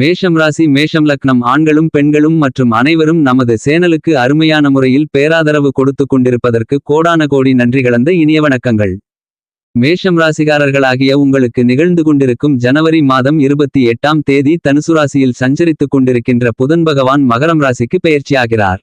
மேஷம் ராசி மேஷம் லக்னம் ஆண்களும் பெண்களும் மற்றும் அனைவரும் நமது சேனலுக்கு அருமையான முறையில் பேராதரவு கொடுத்து கொண்டிருப்பதற்கு கோடான கோடி நன்றி கலந்த இனிய வணக்கங்கள். மேஷம் ராசிகாரர்களாகிய உங்களுக்கு நிகழ்ந்து கொண்டிருக்கும் ஜனவரி மாதம் இருபத்தி எட்டாம் தேதி தனுசு ராசியில் சஞ்சரித்துக் கொண்டிருக்கின்ற புதன் பகவான் மகரம் ராசிக்கு பெயர்ச்சியாகிறார்.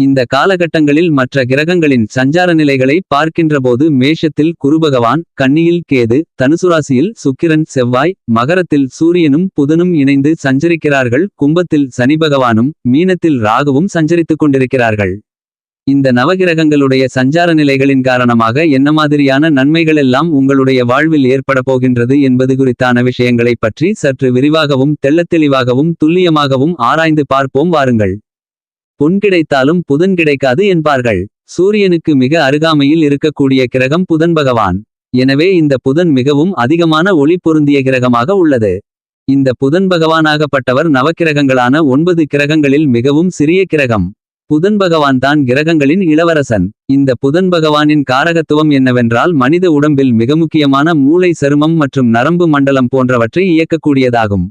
இந்த காலகட்டங்களில் மற்ற கிரகங்களின் சஞ்சார நிலைகளை பார்க்கின்றபோது மேஷத்தில் குருபகவான் கன்னியில் கேது தனுசுராசியில் சுக்கிரன் செவ்வாய் மகரத்தில் சூரியனும் புதனும் இணைந்து சஞ்சரிக்கிறார்கள். கும்பத்தில் சனி பகவானும் மீனத்தில் ராகுவும் சஞ்சரித்துக் கொண்டிருக்கிறார்கள். இந்த நவகிரகங்களுடைய சஞ்சார நிலைகளின் காரணமாக என்ன மாதிரியான நன்மைகளெல்லாம் உங்களுடைய வாழ்வில் ஏற்பட போகின்றது என்பது குறித்தான விஷயங்களைப் பற்றி சற்று விரிவாகவும் தெள்ளத்தெளிவாகவும் துல்லியமாகவும் ஆராய்ந்து பார்ப்போம். வாருங்கள். பொன் கிடைத்தாலும் புதன் கிடைக்காது என்பார்கள். சூரியனுக்கு மிக அருகாமையில் இருக்கக்கூடிய கிரகம் புதன் பகவான். எனவே இந்த புதன் மிகவும் அதிகமான ஒளி பொருந்திய கிரகமாக உள்ளது. இந்த புதன் பகவானாகப்பட்டவர் நவக்கிரகங்களான ஒன்பது கிரகங்களில் மிகவும் சிறிய கிரகம். புதன் பகவான் தான் கிரகங்களின் இளவரசன். இந்த புதன் பகவானின் காரகத்துவம் என்னவென்றால் மனித உடம்பில் மிக முக்கியமான மூளை சருமம் மற்றும் நரம்பு மண்டலம் போன்றவற்றை இயக்கக்கூடியதாகும்.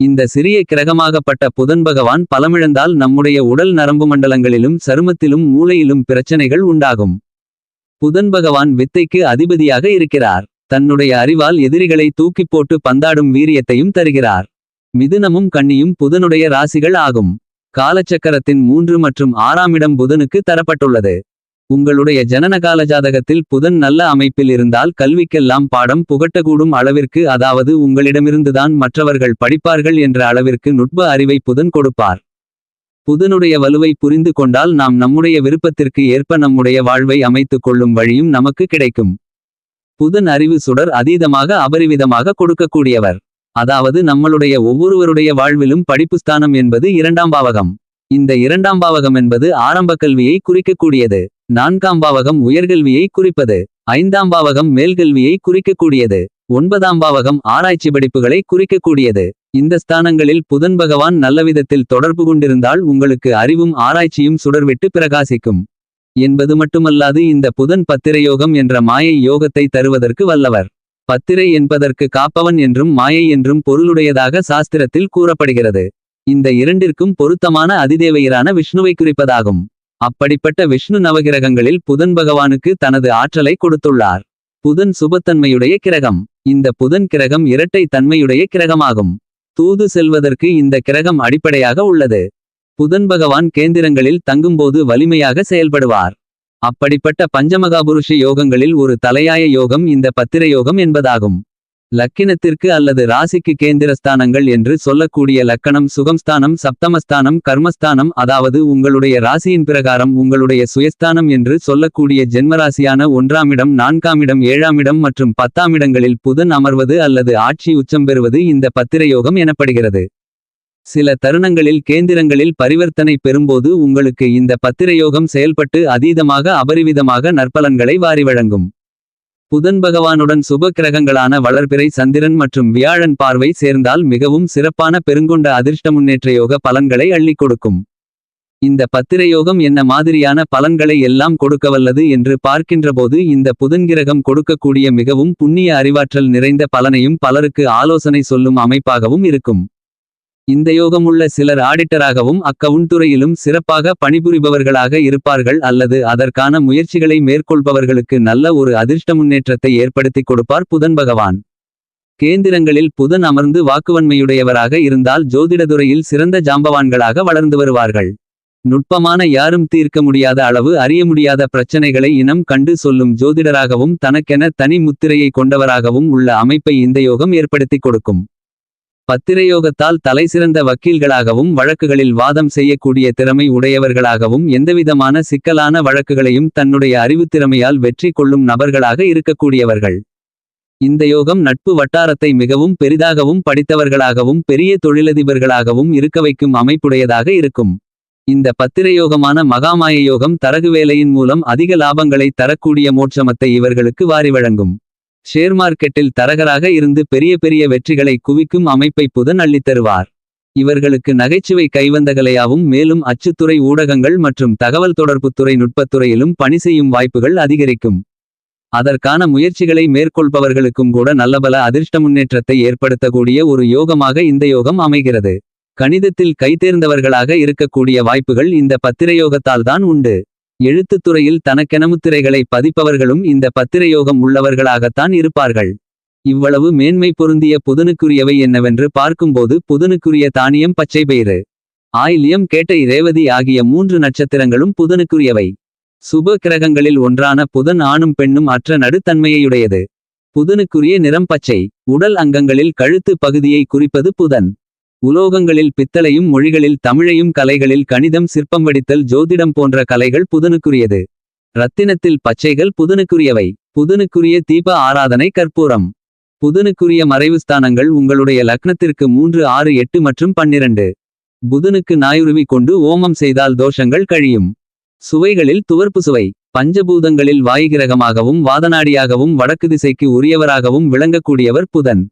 இந்த சிறிய கிரகமாகப்பட்ட புதன் பகவான் பலமிழந்தால் நம்முடைய உடல் நரம்பு மண்டலங்களிலும் சருமத்திலும் மூளையிலும் பிரச்சனைகள் உண்டாகும். புதன் பகவான் வித்தைக்கு அதிபதியாக இருக்கிறார். தன்னுடைய அறிவால் எதிரிகளை தூக்கிப் போட்டு பந்தாடும் வீரியத்தையும் தருகிறார். மிதுனமும் கன்னியும் புதனுடைய ராசிகள் ஆகும். காலச்சக்கரத்தின் மூன்று மற்றும் ஆறாம் இடம் புதனுக்கு தரப்பட்டுள்ளது. உங்களுடைய ஜனனகால ஜாதகத்தில் புதன் நல்ல அமைப்பில் இருந்தால் கல்விக்கெல்லாம் பாடம் புகட்டக்கூடும் அளவிற்கு அதாவது உங்களிடமிருந்துதான் மற்றவர்கள் படிப்பார்கள் என்ற அளவிற்கு நுட்ப அறிவை புதன் கொடுப்பார். புதனுடைய வலுவை புரிந்து கொண்டால் நாம் நம்முடைய விருப்பத்திற்கு ஏற்ப நம்முடைய வாழ்வை அமைத்துக் கொள்ளும் வழியும் நமக்கு கிடைக்கும். புதன் அறிவு சுடர் அதீதமாக அபரிவிதமாக கொடுக்கக்கூடியவர். அதாவது நம்மளுடைய ஒவ்வொருவருடைய வாழ்விலும் படிப்புஸ்தானம் என்பது இரண்டாம் பாவகம். இந்த இரண்டாம் பாவகம் என்பது ஆரம்ப கல்வியை குறிக்கக்கூடியது. நான்காம் பாவகம் உயர்கல்வியை குறிப்பது. ஐந்தாம் பாவகம் மேல்கல்வியை குறிக்கக்கூடியது. ஒன்பதாம் பாவகம் ஆராய்ச்சி படிப்புகளை குறிக்கக்கூடியது. இந்த ஸ்தானங்களில் புதன் பகவான் நல்லவிதத்தில் தொடர்பு கொண்டிருந்தால் உங்களுக்கு அறிவும் ஆராய்ச்சியும் சுடர்விட்டு பிரகாசிக்கும். என்பது மட்டுமல்லாது இந்த புதன் பத்திரயோகம் என்ற மாயை யோகத்தை தருவதற்கு வல்லவர். பத்திரை என்பதற்கு காப்பவன் என்றும் மாயை என்றும் பொருளுடையதாக சாஸ்திரத்தில் கூறப்படுகிறது. இந்த இரண்டிற்கும் பொருத்தமான அதிதேவையரான விஷ்ணுவை குறிப்பதாகும். அப்படிப்பட்ட விஷ்ணு நவகிரகங்களில் புதன் பகவானுக்கு தனது ஆற்றலை கொடுத்துள்ளார். புதன் சுபத்தன்மையுடைய கிரகம். இந்த புதன் கிரகம் இரட்டை தன்மையுடைய கிரகமாகும். தூது செல்வதற்கு இந்த கிரகம் அடிப்படையாக உள்ளது. புதன் பகவான் கேந்திரங்களில் தங்கும்போது வலிமையாக செயல்படுவார். அப்படிப்பட்ட பஞ்சமகாபுருஷ யோகங்களில் ஒரு தலையாய யோகம் இந்த பத்திர யோகம் என்பதாகும். லக்கினத்திற்கு அல்லது ராசிக்கு கேந்திரஸ்தானங்கள் என்று சொல்லக்கூடிய லக்கணம் சுகம்ஸ்தானம் சப்தமஸ்தானம் கர்மஸ்தானம் அதாவது உங்களுடைய ராசியின் பிரகாரம் உங்களுடைய சுயஸ்தானம் என்று சொல்லக்கூடிய ஜென்மராசியான ஒன்றாமிடம் நான்காமிடம் ஏழாமிடம் மற்றும் பத்தாமிடங்களில் புதன் அமர்வது அல்லது ஆட்சி உச்சம் பெறுவது இந்த பத்திரயோகம் எனப்படுகிறது. சில தருணங்களில் கேந்திரங்களில் பரிவர்த்தனை பெறும்போது உங்களுக்கு இந்த பத்திரயோகம் செயல்பட்டு அதீதமாக அபரிவிதமாக நற்பலன்களை வாரி வழங்கும். புதன் பகவானுடன் சுப கிரகங்களான வளர்பிறை சந்திரன் மற்றும் வியாழன் பார்வை சேர்ந்தால் மிகவும் சிறப்பான பெருங்கொண்ட அதிர்ஷ்ட முன்னேற்ற யோக பலன்களை அள்ளிக் கொடுக்கும் இந்த பத்திரயோகம் என்ன மாதிரியான பலன்களை எல்லாம் கொடுக்கவல்லது என்று பார்க்கின்றபோது இந்த புதன்கிரகம் கொடுக்கக்கூடிய மிகவும் புண்ணிய அறிவாற்றல் நிறைந்த பலனையும் பலருக்கு ஆலோசனை சொல்லும் அமைப்பாகவும் இருக்கும். இந்த யோகமுள்ள சிலர் ஆடிட்டராகவும் அக்கவுண்ட் துறையிலும் சிறப்பாக பணிபுரிபவர்களாக இருப்பார்கள் அல்லது அதற்கான முயற்சிகளை மேற்கொள்பவர்களுக்கு நல்ல ஒரு அதிர்ஷ்ட முன்னேற்றத்தை ஏற்படுத்திக் கொடுப்பார் புதன் பகவான். கேந்திரங்களில் புதன் அமர்ந்து வாக்குவன்மையுடையவராக இருந்தால் ஜோதிடதுறையில் சிறந்த ஜாம்பவான்களாக வளர்ந்து வருவார்கள். நுட்பமான யாரும் தீர்க்க முடியாத அளவு அறிய முடியாத பிரச்சனைகளை இனம் கண்டு சொல்லும் ஜோதிடராகவும் தனக்கென தனி முத்திரையை கொண்டவராகவும் உள்ள அமைப்பை இந்த யோகம் ஏற்படுத்திக் கொடுக்கும். பத்திரயோகத்தால் தலைசிறந்த வக்கீல்களாகவும் வழக்குகளில் வாதம் செய்யக்கூடிய திறமை உடையவர்களாகவும் எந்தவிதமான சிக்கலான வழக்குகளையும் தன்னுடைய அறிவுத்திறமையால் வெற்றி கொள்ளும் நபர்களாக இருக்கக்கூடியவர்கள். இந்த யோகம் நட்பு வட்டாரத்தை மிகவும் பெரிதாகவும் படித்தவர்களாகவும் பெரிய தொழிலதிபர்களாகவும் இருக்க வைக்கும் அமைப்புடையதாக இருக்கும். இந்த பத்திரயோகமான மகாமாய யோகம் தரகு வேலையின் மூலம் அதிக லாபங்களை தரக்கூடிய மோட்சமத்தை இவர்களுக்கு வாரி வழங்கும். ஷேர் மார்க்கெட்டில் தரகராக இருந்து பெரிய பெரிய வெற்றிகளை குவிக்கும் அமைப்பை புதன் அள்ளித்தருவார் இவர்களுக்கு நகைச்சுவை கைவந்தகலையாவும் மேலும் அச்சுத்துறை ஊடகங்கள் மற்றும் தகவல் தொடர்புத்துறை நுட்பத்துறையிலும் பணி செய்யும் வாய்ப்புகள் அதிகரிக்கும். அதற்கான முயற்சிகளை மேற்கொள்பவர்களுக்கும் கூட நல்லபல அதிர்ஷ்ட முன்னேற்றத்தை ஏற்படுத்தக்கூடிய ஒரு யோகமாக இந்த யோகம் அமைகிறது. கணிதத்தில் கைதேர்ந்தவர்களாக இருக்கக்கூடிய வாய்ப்புகள் இந்த பத்திரயோகத்தால் தான் உண்டு. எழுத்துத் துறையில் தனக்கென முத்திரைகளை பதிப்பவர்களும் இந்த பத்திரயோகம் உள்ளவர்களாகத்தான் இருப்பார்கள். இவ்வளவு மேன்மை பொருந்திய புதனுக்குரியவை என்னவென்று பார்க்கும்போது புதனுக்குரிய தானியம் பச்சை பயிறு ஆயில்யம் கேட்டை ரேவதி ஆகிய மூன்று நட்சத்திரங்களும் புதனுக்குரியவை. சுப கிரகங்களில் ஒன்றான புதன் ஆணும் பெண்ணும் அற்ற நடுத்தன்மையுடையது. புதனுக்குரிய நிறம் பச்சை. உடல் அங்கங்களில் கழுத்து பகுதியை குறிப்பது புதன். உலோகங்களில் பித்தளையும் மொழிகளில் தமிழையும் கலைகளில் கணிதம் சிற்பம் வடித்தல் ஜோதிடம் போன்ற கலைகள் புதனுக்குரியது. ரத்தினத்தில் பச்சைகள் புதனுக்குரியவை. புதனுக்குரிய தீப ஆராதனை கற்பூரம். புதனுக்குரிய மறைவுஸ்தானங்கள் உங்களுடைய லக்னத்திற்கு மூன்று ஆறு எட்டு மற்றும் பன்னிரண்டு. புதனுக்கு நாயுருவி கொண்டு ஓமம் செய்தால் தோஷங்கள் கழியும். சுவைகளில் துவர்ப்பு சுவை. பஞ்சபூதங்களில் வாயுகிரகமாகவும் வாதநாடியாகவும் வடக்கு திசைக்கு உரியவராகவும் விளங்கக்கூடியவர் புதன்.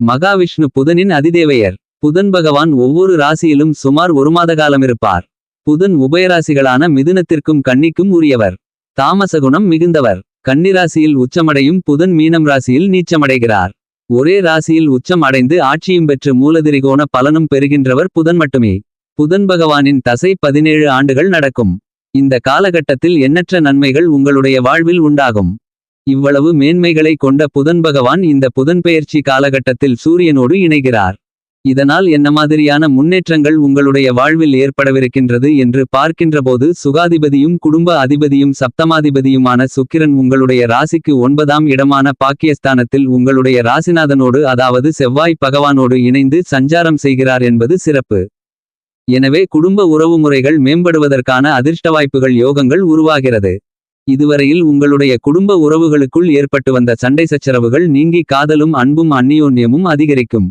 மகாவிஷ்ணு புதனின் அதிதேவையர். புதன் பகவான் ஒவ்வொரு ராசியிலும் சுமார் ஒரு மாத காலம் இருப்பார் புதன் உபயராசிகளான மிதுனத்திற்கும் கன்னிக்கும் உரியவர். தாமசகுணம் மிகுந்தவர். கன்னிராசியில் உச்சமடையும் புதன் மீனம் ராசியில் நீச்சமடைகிறார். ஒரே ராசியில் உச்சம் அடைந்து ஆட்சியும் பெற்று மூலதிரிகோண பலனும் பெறுகின்றவர் புதன் மட்டுமே. புதன் பகவானின் தசை பதினேழு ஆண்டுகள் நடக்கும். இந்த காலகட்டத்தில் எண்ணற்ற நன்மைகள் உங்களுடைய வாழ்வில் உண்டாகும். இவ்வளவு மேன்மைகளை கொண்ட புதன் பகவான் இந்த புதன்பெயர்ச்சி காலகட்டத்தில் சூரியனோடு இணைகிறார். இதனால் என்ன மாதிரியான முன்னேற்றங்கள் உங்களுடைய வாழ்வில் ஏற்படவிருக்கின்றது என்று பார்க்கின்றபோது சுகாதிபதியும் குடும்ப அதிபதியும் சப்தமாதிபதியுமான சுக்கிரன் உங்களுடைய ராசிக்கு ஒன்பதாம் இடமான பாக்கியஸ்தானத்தில் உங்களுடைய ராசிநாதனோடு அதாவது செவ்வாய் பகவானோடு இணைந்து சஞ்சாரம் செய்கிறார் என்பது சிறப்பு. எனவே குடும்ப உறவுமுறைகள் மேம்படுவதற்கான அதிர்ஷ்ட வாய்ப்புகள் யோகங்கள் உருவாகிறது. இதுவரையில் உங்களுடைய குடும்ப உறவுகளுக்குள் ஏற்பட்டு வந்த சண்டை சச்சரவுகள் நீங்கி காதலும் அன்பும் அந்நியோன்யமும் அதிகரிக்கும்.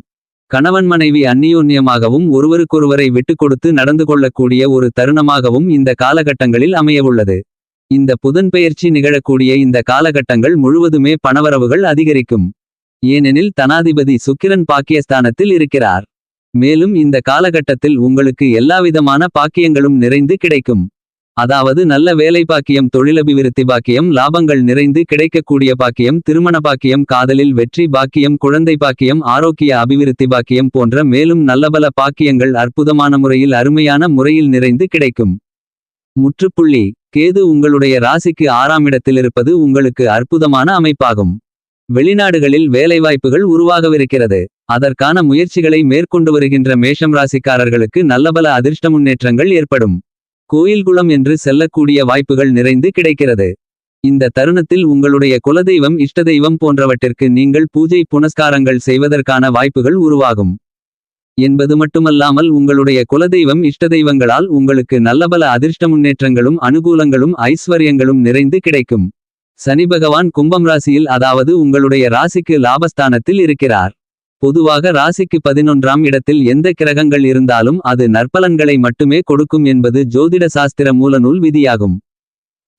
கணவன் மனைவி அந்நியோன்யமாகவும் ஒருவருக்கொருவரை விட்டுக் கொடுத்து நடந்து கொள்ளக்கூடிய ஒரு தருணமாகவும் இந்த காலகட்டங்களில் அமையவுள்ளது. இந்த புதன்பெயர்ச்சி நிகழக்கூடிய இந்த காலகட்டங்கள் முழுவதுமே பணவரவுகள் அதிகரிக்கும். ஏனெனில் தனாதிபதி சுக்கிரன் பாக்கியஸ்தானத்தில் இருக்கிறார். மேலும் இந்த காலகட்டத்தில் உங்களுக்கு எல்லாவிதமான பாக்கியங்களும் நிறைந்து கிடைக்கும். அதாவது நல்ல வேலை பாக்கியம் தொழிலபிவிருத்தி பாக்கியம் லாபங்கள் நிறைந்து கிடைக்கக்கூடிய பாக்கியம் திருமண பாக்கியம் காதலில் வெற்றி பாக்கியம் குழந்தை பாக்கியம் ஆரோக்கிய அபிவிருத்தி பாக்கியம் போன்ற மேலும் நல்லபல பாக்கியங்கள் அற்புதமான முறையில் அருமையான முறையில் நிறைந்து கிடைக்கும். முற்றுப்புள்ளி கேது உங்களுடைய ராசிக்கு ஆறாம் இடத்தில் இருப்பது உங்களுக்கு அற்புதமான அமைப்பாகும். வெளிநாடுகளில் வேலைவாய்ப்புகள் உருவாகவிருக்கிறது. அதற்கான முயற்சிகளை மேற்கொண்டு வருகின்ற மேஷம் ராசிக்காரர்களுக்கு நல்லபல அதிர்ஷ்ட முன்னேற்றங்கள் ஏற்படும். கோயில்குளம் என்று செல்லக்கூடிய வாய்ப்புகள் நிறைந்து கிடைக்கிறது. இந்த தருணத்தில் உங்களுடைய குலதெய்வம் இஷ்டதெய்வம் போன்றவற்றிற்கு நீங்கள் பூஜை புனஸ்காரங்கள் செய்வதற்கான வாய்ப்புகள் உருவாகும். என்பது மட்டுமல்லாமல் உங்களுடைய குலதெய்வம் இஷ்டதெய்வங்களால் உங்களுக்கு நல்லபல அதிர்ஷ்ட முன்னேற்றங்களும் அனுகூலங்களும் ஐஸ்வர்யங்களும் நிறைந்து கிடைக்கும். சனி பகவான் கும்பம் ராசியில் அதாவது உங்களுடைய ராசிக்கு லாபஸ்தானத்தில் இருக்கிறார். பொதுவாக ராசிக்கு பதினொன்றாம் இடத்தில் எந்த கிரகங்கள் இருந்தாலும் அது நற்பலன்களை மட்டுமே கொடுக்கும் என்பது ஜோதிட சாஸ்திர மூலநூல் விதியாகும்.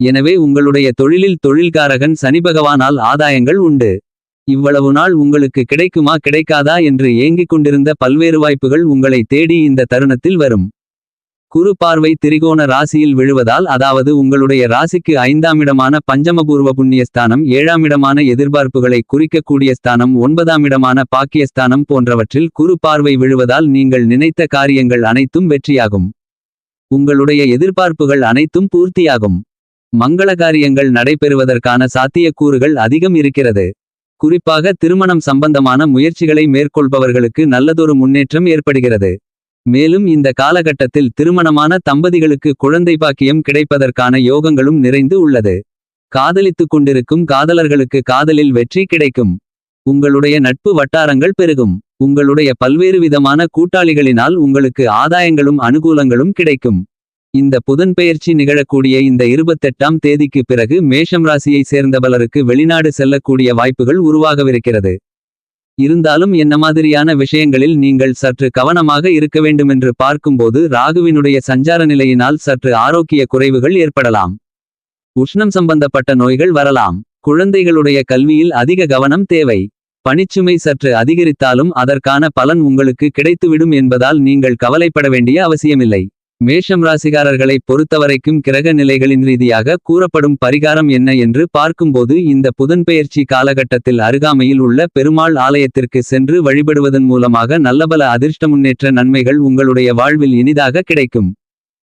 எனவே உங்களுடைய தொழிலில் தொழில்காரகன் சனி பகவானால் ஆதாயங்கள் உண்டு. இவ்வளவு நாள் உங்களுக்கு கிடைக்குமா கிடைக்காதா என்று ஏங்கிக் கொண்டிருந்த பல்வேறு வாய்ப்புகள் உங்களை தேடி இந்த தருணத்தில் வரும். குரு பார்வை திரிகோண ராசியில் விழுவதால் அதாவது உங்களுடைய ராசிக்கு ஐந்தாம் இடமான பஞ்சமபூர்வ புண்ணியஸ்தானம் ஏழாம் இடமான எதிர்பார்ப்புகளை குறிக்கக்கூடிய ஸ்தானம் ஒன்பதாம் இடமான பாக்கியஸ்தானம் போன்றவற்றில் குரு பார்வை விழுவதால் நீங்கள் நினைத்த காரியங்கள் அனைத்தும் வெற்றியாகும். உங்களுடைய எதிர்பார்ப்புகள் அனைத்தும் பூர்த்தியாகும். மங்கள காரியங்கள் நடைபெறுவதற்கான சாத்தியக்கூறுகள் அதிகம் இருக்கிறது. குறிப்பாக திருமணம் சம்பந்தமான முயற்சிகளை மேற்கொள்பவர்களுக்கு நல்லதொரு முன்னேற்றம் ஏற்படுகிறது. மேலும் இந்த காலகட்டத்தில் திருமணமான தம்பதிகளுக்கு குழந்தை பாக்கியம் கிடைப்பதற்கான யோகங்களும் நிறைந்து உள்ளது. காதலித்துக் கொண்டிருக்கும் காதலர்களுக்கு காதலில் வெற்றி கிடைக்கும். உங்களுடைய நட்பு வட்டாரங்கள் பெருகும். உங்களுடைய பல்வேறு விதமான கூட்டாளிகளினால் உங்களுக்கு ஆதாயங்களும் அனுகூலங்களும் கிடைக்கும். இந்த புதன்பெயர்ச்சி நிகழக்கூடிய இந்த இருபத்தெட்டாம் தேதிக்கு பிறகு மேஷம் ராசியை சேர்ந்த பலருக்கு வெளிநாடு செல்லக்கூடிய வாய்ப்புகள் உருவாகவிருக்கிறது. இருந்தாலும் என்ன மாதிரியான விஷயங்களில் நீங்கள் சற்று கவனமாக இருக்க வேண்டுமென்று பார்க்கும்போது ராகுவினுடைய சஞ்சார நிலையினால் சற்று ஆரோக்கிய குறைவுகள் ஏற்படலாம். உஷ்ணம் சம்பந்தப்பட்ட நோய்கள் வரலாம். குழந்தைகளுடைய கல்வியில் அதிக கவனம் தேவை. பணிச்சுமை சற்று அதிகரித்தாலும் அதற்கான பலன் உங்களுக்கு கிடைத்துவிடும் என்பதால் நீங்கள் கவலைப்பட வேண்டிய அவசியமில்லை. மேஷம் ராசிகாரர்களை பொறுத்தவரைக்கும் கிரக நிலைகளின் ரீதியாக கூறப்படும் பரிகாரம் என்ன என்று பார்க்கும்போது இந்த புதன்பெயர்ச்சி காலகட்டத்தில் அருகாமையில் உள்ள பெருமாள் ஆலயத்திற்கு சென்று வழிபடுவதன் மூலமாக நல்லபல அதிர்ஷ்ட முன்னேற்ற நன்மைகள் உங்களுடைய வாழ்வில் இனிதாக கிடைக்கும்.